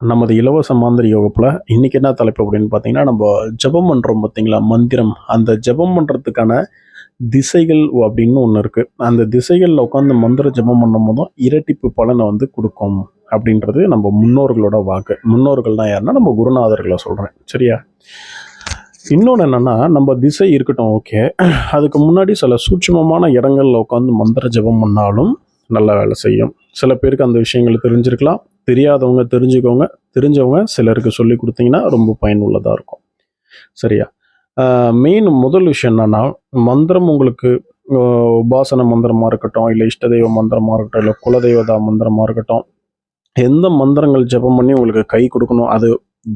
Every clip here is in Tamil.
நமது இலவச மாந்திரி யோகப்பில் இன்றைக்கி என்ன தலைப்பு அப்படின்னு பார்த்தீங்கன்னா நம்ம ஜெபம் பண்ணுறோம் பார்த்தீங்களா மந்திரம். அந்த ஜெபம் பண்ணுறதுக்கான திசைகள் அப்படின்னு ஒன்று இருக்குது அந்த திசைகளில் உட்காந்து மந்திர ஜெபம் பண்ணும் போதும் இரட்டிப்பு பலனை வந்து கொடுக்கும் அப்படின்றது நம்ம முன்னோர்களோட வாக்கு. முன்னோர்கள் தான் யாருன்னா நம்ம குருநாதர்களை சொல்கிறேன் சரியா? இன்னொன்று என்னென்னா நம்ம திசை இருக்கட்டும் ஓகே. அதுக்கு முன்னாடி சில சூட்சமமான இடங்களில் உட்காந்து மந்திர ஜெபம் பண்ணாலும் நல்ல வேலை செய்யும். சில பேருக்கு அந்த விஷயங்கள் தெரிஞ்சிருக்கலாம். தெரியாதவங்க தெரிஞ்சுக்கோங்க. தெரிஞ்சவங்க சிலருக்கு சொல்லி கொடுத்தீங்கன்னா ரொம்ப பயனுள்ளதாக இருக்கும். சரியா? மெயின் முதல் விஷயம் என்னன்னா மந்திரம் உங்களுக்கு உபாசன மந்திரமாக இருக்கட்டும் இல்லை இஷ்டதெய்வ மந்திரமாக இருக்கட்டும் இல்லை குலதெய்வதா மந்திரமாக இருக்கட்டும் எந்த மந்திரங்கள் ஜெபம் பண்ணி உங்களுக்கு கை கொடுக்கணும் அது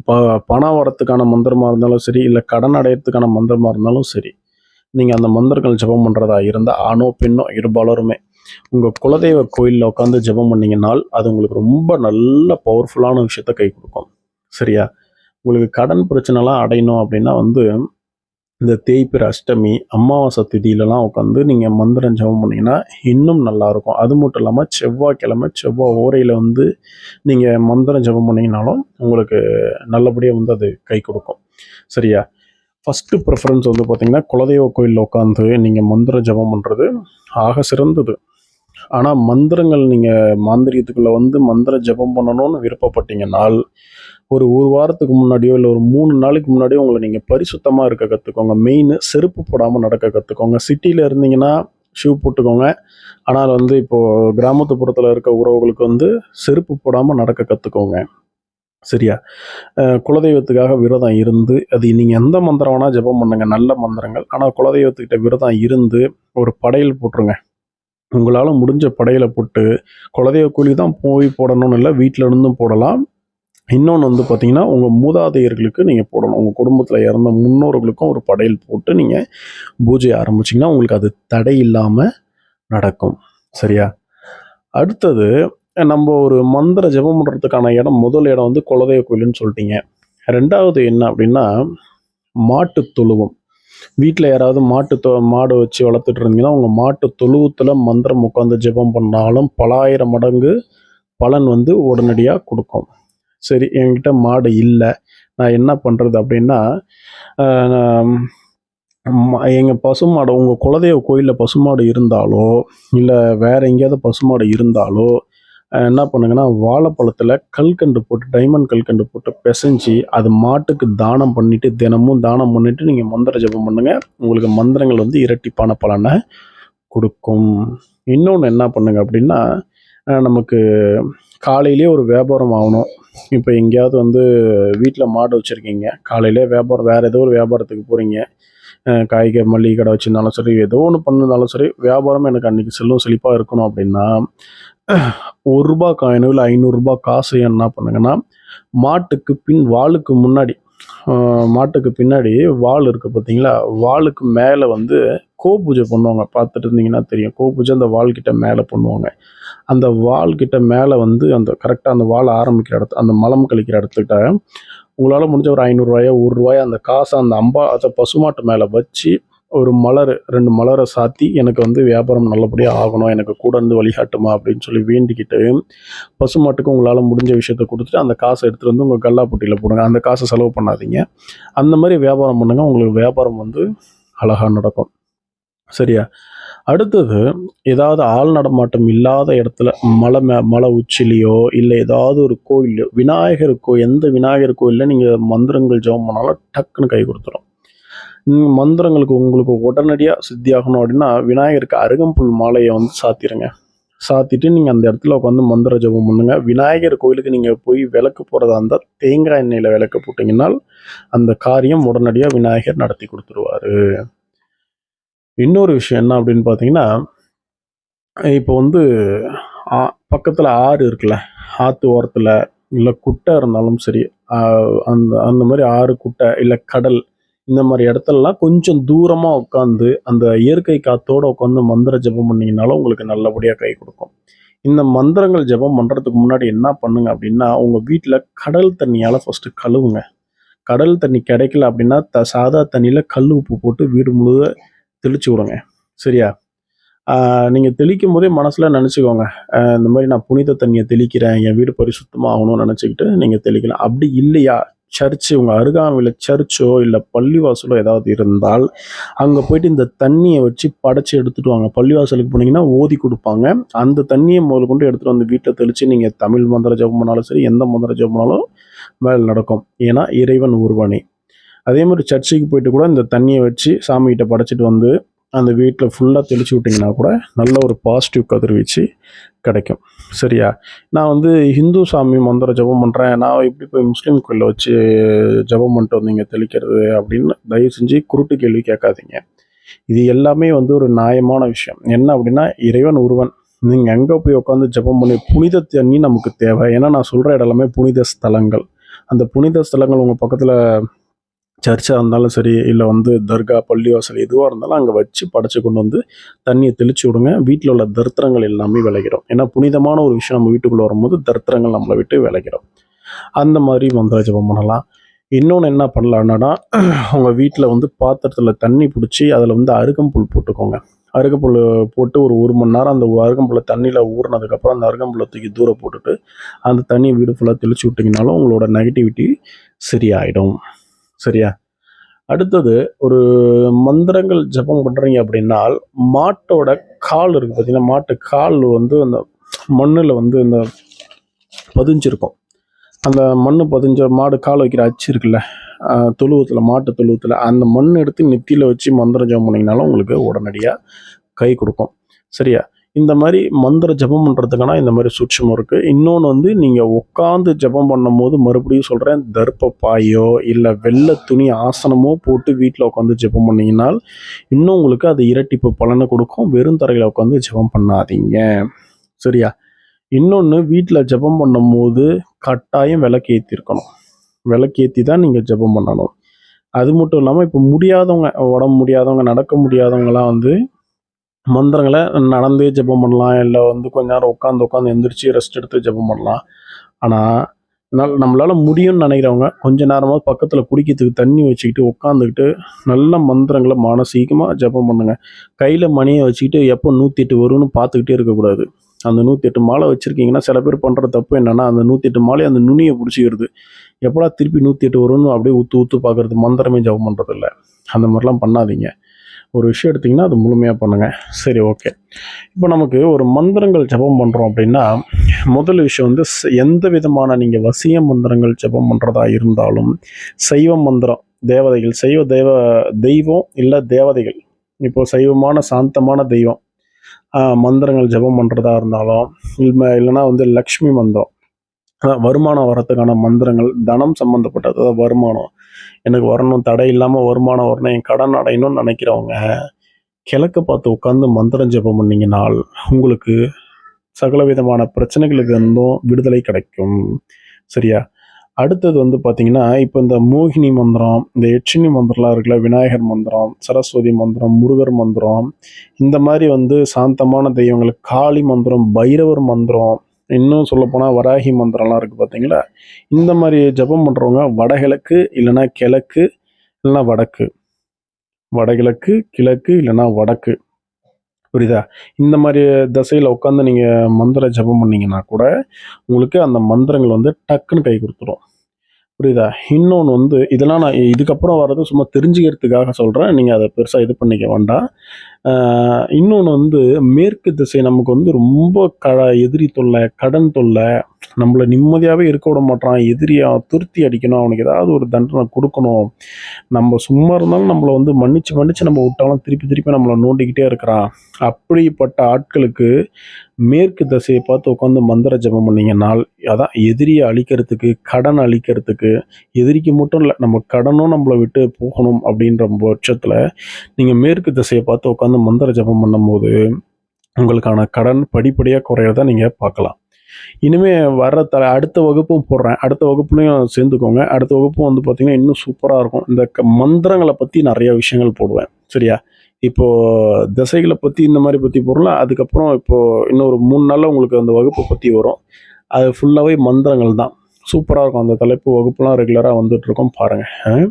ப பணம் வரத்துக்கான மந்திரமாக இருந்தாலும் சரி இல்லை கடன் அடையிறதுக்கான மந்திரமாக இருந்தாலும் சரி நீங்கள் அந்த மந்திரங்கள் ஜெபம் பண்ணுறதா இருந்தால் ஆணோ பெண்ணோ இருபாலருமே உங்கள் குலதெய்வ கோயிலில் உட்காந்து ஜெபம் பண்ணீங்கன்னால் அது உங்களுக்கு ரொம்ப நல்ல பவர்ஃபுல்லான விஷயத்த கை கொடுக்கும். சரியா? உங்களுக்கு கடன் பிரச்சனைலாம் அடையணும் அப்படின்னா வந்து இந்த தேய்பிற அஷ்டமி அமாவாசை திதியிலலாம் உட்காந்து நீங்கள் மந்திரம் ஜெபம் பண்ணிங்கன்னா இன்னும் நல்லாயிருக்கும் அது மட்டும் இல்லாமல் செவ்வாய்க்கிழமை செவ்வாய் ஓரையில் வந்து நீங்கள் மந்திரம் ஜெபம் பண்ணிங்கனாலும் உங்களுக்கு நல்லபடியாக வந்து அது கை கொடுக்கும். சரியா? ஃபஸ்ட்டு ப்ரிஃபரன்ஸ் வந்து பார்த்திங்கன்னா குலதெய்வ கோயிலில் உட்காந்து நீங்கள் மந்திர ஜெபம் பண்ணுறது ஆக சிறந்தது. ஆனால் மந்திரங்கள் நீங்கள் மாந்திரியத்துக்குள்ளே வந்து மந்திர ஜெபம் பண்ணணும்னு விருப்பப்பட்டீங்கன்னால் ஒரு ஒரு வாரத்துக்கு முன்னாடியோ இல்லை ஒரு மூணு நாளைக்கு முன்னாடியோ உங்களை நீங்கள் பரிசுத்தமாக இருக்க கற்றுக்கோங்க மெயின் செருப்பு போடாமல் நடக்க கற்றுக்கோங்க சிட்டியில் இருந்தீங்கன்னா ஷூ போட்டுக்கோங்க. ஆனால் வந்து இப்போது கிராமத்துப்புறத்தில் இருக்க உறவுகளுக்கு வந்து செருப்பு போடாமல் நடக்க கற்றுக்கோங்க சரியா? குலதெய்வத்துக்காக விரதம் இருந்து அது நீங்கள் எந்த மந்திரம் வேணால் ஜெபம் பண்ணுங்கள் நல்ல மந்திரங்கள். ஆனால் குலதெய்வத்துக்கிட்ட விரதம் இருந்து ஒரு படையல் போட்டுருங்க. உங்களால் முடிஞ்ச படையலை போட்டு குலதெய்வ கூலி தான் போய் போடணும்னு இல்லை வீட்டில் இருந்தும் போடலாம். இன்னொன்று வந்து பார்த்தீங்கன்னா உங்கள் மூதாதையர்களுக்கு நீங்கள் போடணும். உங்கள் குடும்பத்தில் இறந்த முன்னோர்களுக்கும் ஒரு படையல் போட்டு நீங்கள் பூஜை ஆரம்பிச்சிங்கன்னா உங்களுக்கு அது தடை இல்லாமல் நடக்கும். சரியா? அடுத்தது நம்ம ஒரு மந்திர ஜெபம் பண்ணுறதுக்கான இடம் முதல் இடம் வந்து குலதெய்வ கோயிலுன்னு சொல்லிட்டீங்க. ரெண்டாவது என்ன அப்படின்னா மாட்டு தொழுவம். வீட்டில் யாராவது மாட்டு தொ மாடு வச்சு வளர்த்துட்டு இருந்தீங்கன்னா உங்கள் மாட்டு தொழுவத்தில் மந்திரம் உட்காந்து ஜெபம் பண்ணாலும் பலாயிரம் மடங்கு பலன் வந்து உடனடியாக கொடுக்கும். சரி என்கிட்ட மாடு இல்லை. நான் என்ன பண்ணுறது அப்படின்னா எங்கள் பசுமாடு உங்கள் குலதெய்வ கோயிலில் பசுமாடு இருந்தாலோ இல்லை வேற எங்கேயாவது பசுமாடு இருந்தாலோ என்ன பண்ணுங்கன்னா வாழைப்பழத்தில் கல்கண்டு போட்டு டைமண்ட் கல்கண்டு போட்டு பிசைஞ்சு அது மாட்டுக்கு தானம் பண்ணிவிட்டு தினமும் தானம் பண்ணிவிட்டு நீங்கள் மந்திர ஜெபம் பண்ணுங்கள் உங்களுக்கு மந்திரங்கள் வந்து இரட்டிப்பான பலனை கொடுக்கும். இன்னொன்று என்ன பண்ணுங்க அப்படின்னா நமக்கு காலையிலே ஒரு வியாபாரம் ஆகணும். இப்போ எங்கேயாவது வந்து வீட்டில் மாடு வச்சுருக்கீங்க. காலையிலே வியாபாரம் வேறு ஏதோ ஒரு வியாபாரத்துக்கு போகிறீங்க காய்கறி மளிகை கடை வச்சுருந்தாலும் சரி ஏதோ ஒன்று பண்ணிருந்தாலும் சரி வியாபாரம் எனக்கு அன்றைக்கி செல்லும் செழிப்பாக இருக்கணும் அப்படின்னா ஒரு ரூபா காயினோ இல்லை ஐநூறுரூபா காசு என்ன பண்ணுங்கன்னா மாட்டுக்கு பின் வாளுக்கு முன்னாடி மாட்டுக்கு பின்னாடி வால் இருக்குது பார்த்தீங்களா வாளுக்கு மேலே வந்து கோ பூஜை பண்ணுவாங்க. பார்த்துட்டு இருந்தீங்கன்னா தெரியும். கோ பூஜை அந்த வால்கிட்ட மேலே பண்ணுவாங்க. அந்த வாள்கிட்ட மேலே வந்து அந்த கரெக்டாக அந்த வால் ஆரம்பிக்கிற இடத்து அந்த மலம் கழிக்கிற இடத்துக்கிட்ட உங்களால் முடிஞ்ச ஒரு ஐநூறுரூவாயோ ஒரு ரூபாயோ அந்த காசை அந்த அம்பா அந்த பசுமாட்டு மேலே வச்சு ஒரு மலர் ரெண்டு மலரை சாத்தி எனக்கு வந்து வியாபாரம் நல்லபடியாக ஆகணும் எனக்கு கூட இருந்து வழிகாட்டுமா அப்படின்னு சொல்லி வேண்டிக்கிட்டு பசுமாட்டுக்கு உங்களால் முடிஞ்ச விஷயத்த கொடுத்துட்டு அந்த காசை எடுத்துகிட்டு வந்து உங்கள் கல்லாப்பட்டியில் போடுங்க. அந்த காசை செலவு பண்ணாதீங்க. அந்த மாதிரி வியாபாரம் பண்ணுங்கள் உங்களுக்கு வியாபாரம் வந்து அழகாக நடக்கும். சரியா? அடுத்தது ஏதாவது ஆள் நடமாட்டம் இல்லாத இடத்துல மலை மே மலை உச்சிலையோ இல்லை ஏதாவது ஒரு கோயிலையோ விநாயகர் கோ எந்த விநாயகர் கோயிலில் நீங்கள் மந்திரங்கள் ஜெபம் பண்ணாலும் டக்குன்னு கை கொடுத்துரும். மந்திரங்களுக்கு உங்களுக்கு உடனடியாக சித்தியாகணும் அப்படின்னா விநாயகருக்கு அருகம்புல் மாலையை வந்து சாத்திடுங்க சாத்திட்டு நீங்கள் அந்த இடத்துல உட்காந்து மந்திர ஜெபம் பண்ணுங்க. விநாயகர் கோயிலுக்கு நீங்கள் போய் விளக்கு போகிறதா இருந்தால் தேங்காய் எண்ணெயில் விளக்கு போட்டிங்கன்னால் அந்த காரியம் உடனடியாக விநாயகர் நடத்தி கொடுத்துருவார். இன்னொரு விஷயம் என்ன அப்படின்னு பார்த்தீங்கன்னா இப்போ வந்து பக்கத்தில் ஆறு இருக்குல்ல ஆற்று ஓரத்தில் இல்லை குட்டை இருந்தாலும் சரி அந்த அந்த மாதிரி ஆறு குட்டை இல்லை கடல் இந்த மாதிரி இடத்துலலாம் கொஞ்சம் தூரமாக உட்காந்து அந்த இயற்கை காத்தோடு உட்காந்து மந்திர ஜெபம் பண்ணிங்கனாலும் உங்களுக்கு நல்லபடியாக கை கொடுக்கும். இந்த மந்திரங்கள் ஜெபம் பண்ணுறதுக்கு முன்னாடி என்ன பண்ணுங்க அப்படின்னா உங்கள் வீட்டில் கடல் தண்ணியால் ஃபஸ்ட்டு கழுவுங்க. கடல் தண்ணி கிடைக்கல அப்படின்னா த சாதா தண்ணியில் கல் உப்பு போட்டு வீடு முழுத தெளிச்சு விடுங்க. சரியா? நீங்கள் தெளிக்கும் போதே மனசில் நினச்சிக்கோங்க. இந்த மாதிரி நான் புனித தண்ணியை தெளிக்கிறேன் என் வீடு பரிசுத்தமாக ஆகணும்னு நினச்சிக்கிட்டு நீங்கள் தெளிக்கலாம். அப்படி இல்லையா? சர்ச்சு உங்கள் அருகாமையில் சர்ச்சோ இல்லை பள்ளிவாசலோ ஏதாவது இருந்தால் அங்கே போயிட்டு இந்த தண்ணியை வச்சு படைச்சி எடுத்துட்டு வாங்க. பள்ளிவாசலுக்கு போனீங்கன்னா ஓதி கொடுப்பாங்க. அந்த தண்ணியை முதல் கொண்டு எடுத்துகிட்டு வந்து வீட்டில் தெளித்து நீங்கள் தமிழ் மந்திர ஜபம் பண்ணாலும் சரி எந்த மந்திர ஜபம் பண்ணாலும் வேலை நடக்கும். ஏன்னா இறைவன் உருவானி அதே மாதிரி சர்ச்சுக்கு போயிட்டு கூட இந்த தண்ணியை வச்சு சாமிகிட்ட படைச்சிட்டு வந்து அந்த வீட்டில் ஃபுல்லாக தெளிச்சு விட்டிங்கன்னா கூட நல்ல ஒரு பாசிட்டிவ் கதிர்வீச்சு கிடைக்கும். சரியா? நான் வந்து ஹிந்து சாமி மந்திரம் ஜெபம் பண்ணுறேன் நான் எப்படி போய் முஸ்லீம் கோயிலில் வச்சு ஜெபம் பண்ணிட்டு வந்தீங்க தெளிக்கிறது அப்படின்னு தயவு செஞ்சு குருட்டு கேள்வி கேட்காதீங்க. இது எல்லாமே வந்து ஒரு நியாயமான விஷயம். என்ன அப்படின்னா இறைவன் ஒருவன். நீங்கள் எங்கே போய் உட்காந்து ஜெபம் பண்ணி புனித தண்ணி நமக்கு தேவை. ஏன்னா நான் சொல்கிற இடம் புனித ஸ்தலங்கள். அந்த புனித ஸ்தலங்கள் உங்கள் பக்கத்தில் சர்ச்சாக இருந்தாலும் சரி இல்லை வந்து தர்கா பள்ளிவாசல் எதுவாக இருந்தாலும் அங்கே வச்சு படைச்சு கொண்டு வந்து தண்ணியை தெளிச்சு விடுங்க. வீட்டில் உள்ள தரித்திரங்கள் எல்லாமே விளைகிறோம். ஏன்னா புனிதமான ஒரு விஷயம் நம்ம வீட்டுக்குள்ளே வரும்போது தரித்திரங்கள் நம்மளை விட்டு விளைகிறோம். அந்த மாதிரி மந்திர ஜபம் பண்ணலாம். இன்னொன்று என்ன பண்ணலான்னா உங்கள் வீட்டில் வந்து பாத்திரத்தில் தண்ணி பிடிச்சி அதில் வந்து அருகம்புல் போட்டுக்கோங்க. அருகம்புல் போட்டு ஒரு ஒரு மணி நேரம் அந்த அருகம்புல்லை தண்ணியில் ஊறினதுக்கப்புறம் அந்த அருகம்புல்லை தூக்கி தூரம் போட்டுட்டு அந்த தண்ணி வீடு ஃபுல்லாக தெளிச்சு விட்டிங்கனாலும் உங்களோட நெகட்டிவிட்டி சரியாயிடும். சரியா? அடுத்தது ஒரு மந்திரங்கள் ஜபம் பண்ணுறீங்க அப்படின்னால் மாட்டோட கால் இருக்குது பார்த்தீங்கன்னா மாட்டு கால் வந்து அந்த மண்ணில் வந்து இந்த பதிஞ்சிருக்கும். அந்த மண் பதிஞ்ச மாடு கால் வைக்கிற அச்சு இருக்குல்ல தொழுவத்தில் மாட்டு தொழுவத்தில் அந்த மண் எடுத்து நெத்தியில் வச்சு மந்திரம் ஜபம் பண்ணிங்கனாலும் உங்களுக்கு உடனடியாக கை கொடுக்கும். சரியா? இந்த மாதிரி மந்திர ஜபம் பண்ணுறதுக்கான இந்த மாதிரி சூட்சமும் இருக்குது இன்னொன்று வந்து நீங்கள் உட்காந்து ஜபம் பண்ணும்போது மறுபடியும் சொல்கிறேன் தர்ப்ப பாயோ இல்லை வெள்ளை துணி ஆசனமோ போட்டு வீட்டில் உட்காந்து ஜபம் பண்ணிங்கனால் இன்னும் உங்களுக்கு அது இரட்டிப்பு பலனை கொடுக்கும். வெறும் தரையில் உட்காந்து ஜபம் பண்ணாதீங்க. சரியா? இன்னொன்று வீட்டில் ஜபம் பண்ணும்போது கட்டாயம் விளக்கேற்றிருக்கணும் விளக்கேற்றி தான் நீங்கள் ஜபம் பண்ணணும். அது மட்டும் இல்லாமல் இப்போ முடியாதவங்க உடம்பு முடியாதவங்க நடக்க முடியாதவங்களாம் வந்து மந்திரங்களை நடந்தே ஜெபம் பண்ணலாம் இல்லை வந்து கொஞ்ச நேரம் உட்காந்து உட்காந்து எந்திரிச்சு ரெஸ்ட் எடுத்து ஜெபம் பண்ணலாம். ஆனால் நம்மளால் முடியும்னு நினைக்கிறவங்க கொஞ்ச நேரமாக பக்கத்தில் குடிக்கிறதுக்கு தண்ணி வச்சுக்கிட்டு உட்காந்துக்கிட்டு நல்ல மந்திரங்களை மானசீகமாக ஜெபம் பண்ணுங்கள் கையில் மணியை வச்சுக்கிட்டு எப்போ நூற்றி எட்டு வரும்னு பார்த்துக்கிட்டே இருக்கக்கூடாது. அந்த நூற்றி எட்டு மாலை வச்சுருக்கீங்கன்னா சில பேர் பண்ணுற தப்பு என்னென்னா அந்த நூற்றி எட்டு மாலை அந்த நுனியை பிடிச்சிக்கிறது. எப்படா திருப்பி நூற்றி எட்டு வரும்னு அப்படியே ஊற்று ஊற்று பார்க்குறது. மந்திரமே ஜெபம் பண்ணுறதில்ல அந்த மாதிரிலாம் பண்ணாதீங்க. ஒரு விஷயம் எடுத்திங்கன்னா அது முழுமையாக பண்ணுங்கள் சரி ஓகே இப்போ நமக்கு ஒரு மந்திரங்கள் ஜபம் பண்ணுறோம் அப்படின்னா முதல் விஷயம் வந்து எந்த விதமான நீங்கள் வசிய மந்திரங்கள் ஜபம் பண்ணுறதா இருந்தாலும் சைவ மந்திரம் தேவதைகள் சைவ தேவ தெய்வம் இல்லை தேவதைகள் இப்போது சைவமான சாந்தமான தெய்வம் மந்திரங்கள் ஜபம் பண்ணுறதா இருந்தாலும் இல்லை இல்லைனா வந்து லக்ஷ்மி மந்திரம் வருமானம் வரத்துக்கான மந்திரங்கள் தனம் சம்மந்தப்பட்டது அதாவது வருமானம். எனக்கு வரணும் தடை இல்லாமல் வருமானம் வரணும் என் கடன் அடையணும்னு நினைக்கிறவங்க கிழக்க பார்த்து உட்காந்து மந்திரம் ஜெபம் பண்ணிங்கனால் உங்களுக்கு சகல விதமான பிரச்சனைகளுக்கு இருந்தும் விடுதலை கிடைக்கும். சரியா? அடுத்தது வந்து பார்த்தீங்கன்னா இப்போ இந்த மோகினி மந்திரம் இந்த எட்சினி மந்திரம்லாம் இருக்குல்ல விநாயகர் மந்திரம் சரஸ்வதி மந்திரம் முருகர் மந்திரம் இந்த மாதிரி வந்து சாந்தமான தெய்வங்களுக்கு காளி மந்திரம் பைரவர் மந்திரம் இன்னும் சொல்லப்போனால் வராகி மந்திரம்லாம் இருக்குது பார்த்தீங்களா இந்த மாதிரி ஜபம் பண்ணுறவங்க வடகிழக்கு இல்லைன்னா கிழக்கு இல்லைன்னா வடக்கு. வடகிழக்கு கிழக்கு இல்லைன்னா வடக்கு. புரியுதா? இந்த மாதிரி தசையில் உட்காந்து நீங்கள் மந்திர ஜபம் பண்ணிங்கன்னா கூட உங்களுக்கு அந்த மந்திரங்கள் வந்து டக்குன்னு கை கொடுத்துரும். புரியுதா? இன்னொன்று வந்து இதெல்லாம் நான் இதுக்கப்புறம் வர்றது சும்மா தெரிஞ்சுக்கிறதுக்காக சொல்கிறேன் நீங்கள் அதை பெருசாக இது பண்ணிக்க வேண்டாம். இன்னொன்று வந்து மேற்கு திசை நமக்கு வந்து ரொம்ப க எதிரி தொல்லை கடன் தொல்லை. நம்மளை நிம்மதியாகவே இருக்க விட மாட்டான் எதிரியாக துருத்தி அடிக்கணும் அவனுக்கு ஏதாவது ஒரு தண்டனை கொடுக்கணும். நம்ம சும்மா இருந்தாலும் நம்மளை வந்து மன்னிச்சு மன்னிச்சு நம்ம விட்டாலும் திருப்பி திருப்பி நம்மளை நோண்டிக்கிட்டே இருக்கிறான் அப்படிப்பட்ட ஆட்களுக்கு மேற்கு திசையை பார்த்து உட்காந்து மந்திர ஜபம் பண்ணிங்கனால் அதான் எதிரியை அழிக்கிறதுக்கு கடன் அழிக்கிறதுக்கு எதிரிக்கு மட்டும் இல்லை நம்ம கடனும் நம்மளை விட்டு போகணும் அப்படின்ற பட்சத்தில் நீங்கள் மேற்கு திசையை பார்த்து உட்காந்து மந்திர ஜபம் பண்ணும்போது உங்களுக்கான கடன் படிப்படியாக குறையிறத நீங்கள் பார்க்கலாம். இனிமே வர்ற த அடுத்த வகுப்பும் போடுறேன். அடுத்த வகுப்புலையும் சேர்ந்துக்கோங்க. அடுத்த வகுப்பும் வந்து பார்த்திங்கன்னா இன்னும் சூப்பராக இருக்கும். இந்த க மந்திரங்களை பற்றி நிறைய விஷயங்கள் போடுவேன். சரியா? இப்போது திசைகளை பற்றி இந்த மாதிரி பற்றி போடலாம். அதுக்கப்புறம் இப்போது இன்னொரு மூணு நாளில் உங்களுக்கு அந்த வகுப்பை பற்றி வரும். அது ஃபுல்லாகவே மந்திரங்கள் தான். சூப்பராக இருக்கும் அந்த தலைப்பு. வகுப்புலாம் ரெகுலராக வந்துட்டுருக்கோம் பாருங்கள்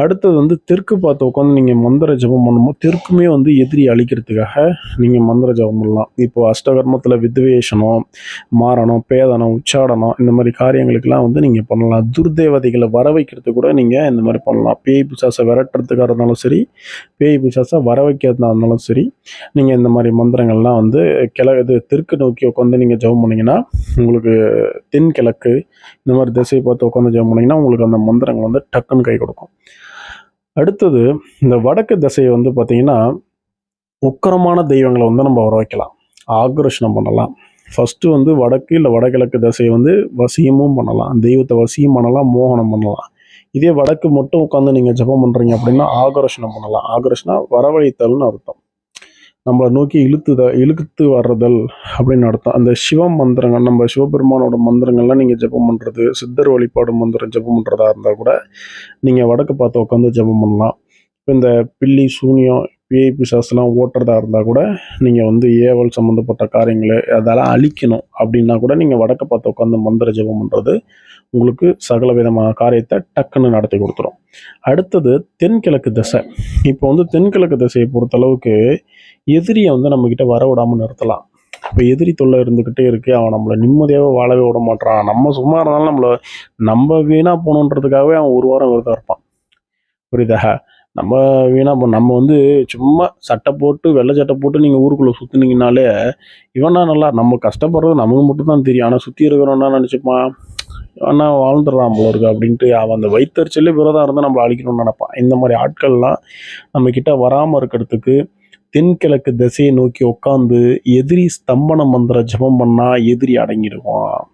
அடுத்தது வந்து தெற்கு பார்த்து உட்காந்து நீங்கள் மந்திர ஜபம் பண்ணும்போது தெற்குமே வந்து எதிரி அழிக்கிறதுக்காக நீங்கள் மந்திர ஜபம் பண்ணலாம். இப்போ அஷ்டகர்மத்தில் வித்வேஷனம் மாறணும் பேதனம் உச்சாடனம் இந்த மாதிரி காரியங்களுக்கெல்லாம் வந்து நீங்கள் பண்ணலாம். துர்தேவதைகளை வர வைக்கிறதுக்கு கூட நீங்கள் இந்த மாதிரி பண்ணலாம். பேய் பிசாசை விரட்டுறதுக்காக இருந்தாலும் சரி பேய் பிசாசை வர வைக்கிறதா இருந்தாலும் சரி நீங்கள் இந்த மாதிரி மந்திரங்கள்லாம் வந்து கிழ இது தெற்கு நோக்கி உட்காந்து நீங்கள் ஜெபம் பண்ணிங்கன்னா உங்களுக்கு தென்கிழக்கு இந்த மாதிரி திசையை பார்த்து உட்காந்து ஜெபம் பண்ணிங்கன்னா உங்களுக்கு அந்த மந்திரங்கள் வந்து டக்குன்னு கை கொடுக்கும். அடுத்தது இந்த வடக்கு திசையை வந்து பார்த்தீங்கன்னா உக்கரமான தெய்வங்களை வந்து நம்ம வர வைக்கலாம் ஆக்ரோஷனம் பண்ணலாம். ஃபஸ்ட்டு வந்து வடக்கு இல்லை வடகிழக்கு திசையை வந்து வசியமும் பண்ணலாம். தெய்வத்தை வசியம் பண்ணலாம் மோகனம் பண்ணலாம். இதே வடக்கு மட்டும் உட்காந்து நீங்கள் ஜெபம் பண்ணுறீங்க அப்படின்னா ஆகர்ஷணம் பண்ணலாம். ஆகர்ஷனா வரவழைத்தல்னு அர்த்தம். நம்மளை நோக்கி இழுத்துத இழுத்து வர்றதல் அப்படின்னு அர்த்தம். அந்த சிவ மந்திரங்கள் நம்ம சிவபெருமானோட மந்திரங்கள்லாம் நீங்கள் ஜெபம் பண்ணுறது சித்தர் வழிபாடு மந்திரம் ஜெபம் பண்ணுறதா இருந்தால் கூட நீங்கள் வடக்கு பார்த்து உட்காந்து ஜெபம் பண்ணலாம். இந்த பில்லி சூனியம் பிஐபி சாஸ்லாம் ஓட்டுறதா இருந்தால் கூட நீங்கள் வந்து ஏவல் சம்மந்தப்பட்ட காரியங்களை அதெல்லாம் அழிக்கணும் அப்படின்னா கூட நீங்கள் வடக்கு பார்த்து உட்காந்து மந்திர ஜெபம் பண்ணுறது உங்களுக்கு சகல விதமான காரியத்தை டக்குன்னு நடத்தி கொடுத்துரும். அடுத்தது தென்கிழக்கு திசை. இப்போ வந்து தென்கிழக்கு திசையை பொறுத்தளவுக்கு எதிரியை வந்து நம்மக்கிட்ட வர விடாமல் நிறுத்தலாம். இப்போ எதிரி தொல்லை இருந்துக்கிட்டே இருக்கு. அவன் நம்மளை நிம்மதியாகவே வாழவே விட மாட்டான் நம்ம சும்மா இருந்தாலும் நம்மளை நம்ம வீணாக போகணுன்றதுக்காகவே அவன் ஒரு வாரம் விரதம் இருப்பான். புரியுதா? நம்ம வீணாக போ நம்ம வந்து சும்மா சட்டை போட்டு வெள்ளை சட்டை போட்டு நீங்கள் ஊருக்குள்ளே சுற்றுனீங்கனாலே இவனா நல்லா நம்ம கஷ்டப்படுறது நமக்கு மட்டும் தான் தெரியும். ஆனால் சுற்றி இருக்கிறவனா நினச்சிப்பான்? அண்ணா வாழ்ந்துடுறான் போல இருக்கு அப்படின்ட்டு அவன் அந்த வயிற்றுச்சலே விரதம் இருந்தால் நம்மளை அழிக்கணும்னு நினைப்பான். இந்த மாதிரி ஆட்கள்லாம் நம்ம வராமல் இருக்கிறதுக்கு தென்கிழக்கு திசையை நோக்கி உட்காந்து எதிரி ஸ்தம்பன மந்திர ஜபம் பண்ணா எதிரி அடங்கிடுவான்.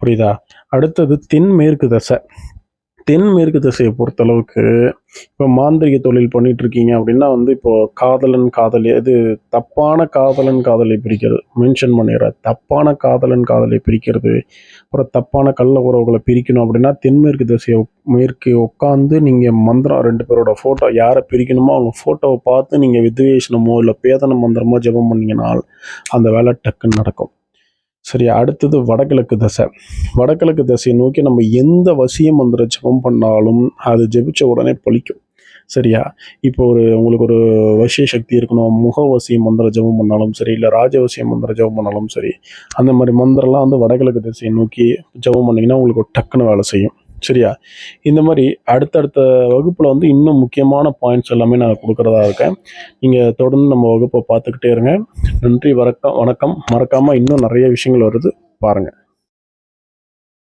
புரியுதா? அடுத்தது தென்மேற்கு தசை. தென்மேற்கு திசையை பொறுத்தளவுக்கு இப்போ மாந்திரிக தொழில் பண்ணிட்டு இருக்கீங்க அப்படின்னா வந்து இப்போ காதலன் காதலி இது தப்பான காதலன் காதலை பிரிக்கிறது. மென்ஷன் பண்ணிடுற தப்பான காதலன் காதலை பிரிக்கிறது. அப்புறம் தப்பான கள்ள உறவுகளை பிரிக்கணும் அப்படின்னா தென்மேற்கு திசையை மேற்கு உட்காந்து நீங்கள் மந்திரம் ரெண்டு பேரோட ஃபோட்டோ யாரை பிரிக்கணுமோ அவங்க ஃபோட்டோவை பார்த்து நீங்கள் வித்வேஷனமோ இல்லை பேதன மந்திரமோ ஜெபம் பண்ணீங்கன்னால் அந்த வேலை டக்குன்னு நடக்கும். சரி அடுத்தது வடகிழக்கு தசை. வடகிழக்கு தசையை நோக்கி நம்ம எந்த வசியம் மந்திர ஜெபம் பண்ணாலும் அது ஜெபிச்ச உடனே பொழிக்கும் சரியா? இப்போ ஒரு உங்களுக்கு ஒரு வசிய சக்தி இருக்கணும் முக வசிய மந்திர ஜெபம் பண்ணாலும் சரி இல்லை ராஜவசியம் மந்திர ஜபம் பண்ணாலும் சரி அந்த மாதிரி மந்திரம்லாம் வந்து வடகிழக்கு திசையை நோக்கி ஜெபம் பண்ணிங்கன்னா உங்களுக்கு ஒரு டக்குன்னு வேலை செய்யும். சரியா? இந்த மாதிரி அடுத்தடுத்த வகுப்பில் வந்து இன்னும் முக்கியமான பாயிண்ட்ஸ் எல்லாமே நான் கொடுக்குறதா இருக்கேன். நீங்கள் தொடர்ந்து நம்ம வகுப்பை பார்த்துக்கிட்டே இருங்க. நன்றி வணக்கம் வணக்கம். மறக்காமல் இன்னும் நிறைய விஷயங்கள் வருது. பாருங்கள்